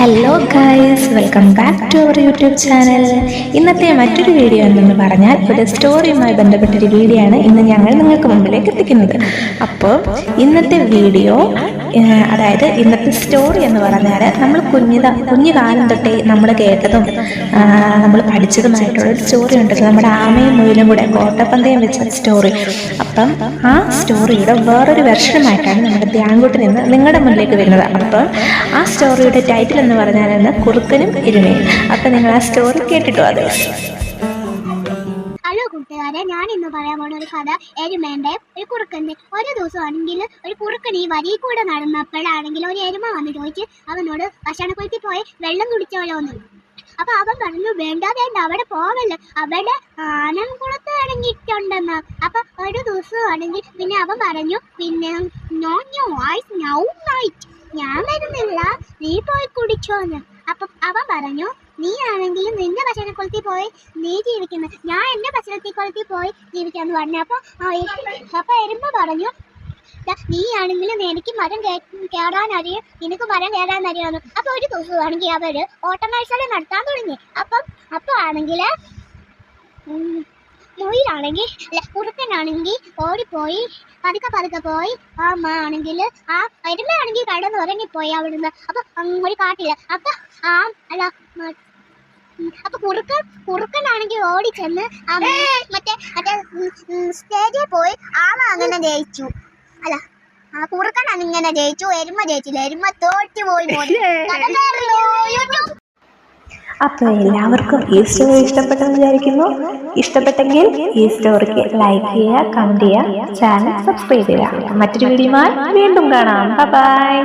Hello guys welcome back to our YouTube channel ഇന്നത്തെ മറ്റൊരു video എന്തെന്ന് പറഞ്ഞാൽ ഒരു സ്റ്റോറിയുമായി ബന്ധപ്പെട്ടൊരു വീഡിയോ ആണ്. ഇന്ന് ഞങ്ങൾ നിങ്ങൾക്ക് മുമ്പിലേക്ക് എത്തിക്കുന്നത്. അപ്പോൾ ഇന്നത്തെ വീഡിയോ അതായത് ഇന്നത്തെ സ്റ്റോറി എന്ന് പറഞ്ഞാൽ നമ്മൾ കുഞ്ഞിത കുഞ്ഞു കാലം തൊട്ടേ നമ്മൾ കേട്ടതും നമ്മൾ പഠിച്ചതുമായിട്ടുള്ള ഒരു സ്റ്റോറി ഉണ്ട്. നമ്മുടെ ആമയും മുയിലും കൂടെ കോട്ടപ്പന്തയം വെച്ച സ്റ്റോറി അപ്പം ആ സ്റ്റോറിയുടെ വേറൊരു വെർഷനുമായിട്ടാണ് നമ്മുടെ ധ്യാൻകുട്ടിൽ നിന്ന് നിങ്ങളുടെ മുന്നിലേക്ക് വരുന്നത്. അപ്പം ആ സ്റ്റോറിയുടെ ടൈറ്റിൽ എന്ന് പറഞ്ഞാൽ കുറുക്കനും എരുമയും. അപ്പം നിങ്ങൾ ആ സ്റ്റോറി കേട്ടിട്ടോ അത്? കൂട്ടുകാരെ ഞാൻ ഇന്ന് പറയാൻ പോണ ഒരു കഥ എരുമേന്റെ ഒരു കുറുക്കന്റെ ഒരു ദിവസം ആണെങ്കിൽ ഒരു കുറുക്കൻ ഈ വരിയിൽ കൂടെ നടന്നപ്പോഴാണെങ്കിൽ ഒരു എരുമ വന്ന് ചോദിച്ച് അവനോട് ഭക്ഷണക്കുഴത്തിൽ പോയി വെള്ളം കുടിച്ചോളോ എന്ന്. അപ്പൊ അവൻ പറഞ്ഞു വേണ്ട വേണ്ട അവിടെ പോവല്ല. അവിടെ ആനംകുളത്ത് ഇറങ്ങിയിട്ടുണ്ടെന്ന്. അപ്പൊ ഒരു ദിവസം ആണെങ്കിൽ പിന്നെ അവൻ പറഞ്ഞു പിന്നെ നോ ഐസ് നൗ നൈറ്റ്. ഞാൻ വരുന്നില്ല. നീ പോയി കുടിച്ചോന്ന് അപ്പൊ അവൻ പറഞ്ഞു നീ ആണെങ്കിൽ നിന്റെ ഭക്ഷണക്കുളത്തിൽ പോയി നീ ജീവിക്കുന്നു. ഞാൻ എന്റെ ഭക്ഷണത്തിൽ കുളത്തിൽ പോയി ജീവിക്കാന്ന് പറഞ്ഞു. അപ്പൊ ആ അപ്പൊ എരുമ്പ പറഞ്ഞു "ദാ, നീ ആണെങ്കിലും എനിക്ക് മരം കേടാൻ അറിയും നിനക്ക് മരം കയറാൻ അറിയാന്ന് അപ്പൊ ഒരു ദിവസം ആണെങ്കിൽ അവർ ഓട്ട നടത്താൻ തുടങ്ങി. അപ്പം അപ്പൊ ആണെങ്കിൽ മുയിലാണെങ്കിൽ കുറുക്കനാണെങ്കിൽ ഓടിപ്പോയി പതുക്കെ പതുക്കെ പോയി. അമ്മ ആണെങ്കിൽ ആ എരുമയാണെങ്കിൽ കടന്ന് ഉറങ്ങിപ്പോയി അവിടുന്ന്. അപ്പൊ ഒരു കാട്ടില്ല. അപ്പൊ ആ അല്ല അപ്പൊ കുറുക്കൻ കുറുക്കനാണെങ്കിൽ ഓടി ചെന്ന് മറ്റേ മറ്റേ സ്റ്റേജിൽ പോയി ആമ അങ്ങനെ ജയിച്ചു. അല്ല ആ കുറുക്കനാണ് ഇങ്ങനെ ജയിച്ചു എരുമ ജയിച്ചില്ല. എരുമ തോറ്റു പോയി അപ്പോൾ എല്ലാവർക്കും ഈ സ്റ്റോറി ഇഷ്ടപ്പെട്ടെന്ന് വിചാരിക്കുന്നു. ഇഷ്ടപ്പെട്ടെങ്കിൽ ഈ സ്റ്റോറിക്ക് ലൈക്ക് ചെയ്യുക കമന്റ് ചെയ്യുക ചാനൽ സബ്സ്ക്രൈബ് ചെയ്യുക. മറ്റൊരു വീഡിയോയുമായി വീണ്ടും കാണാം. ബൈ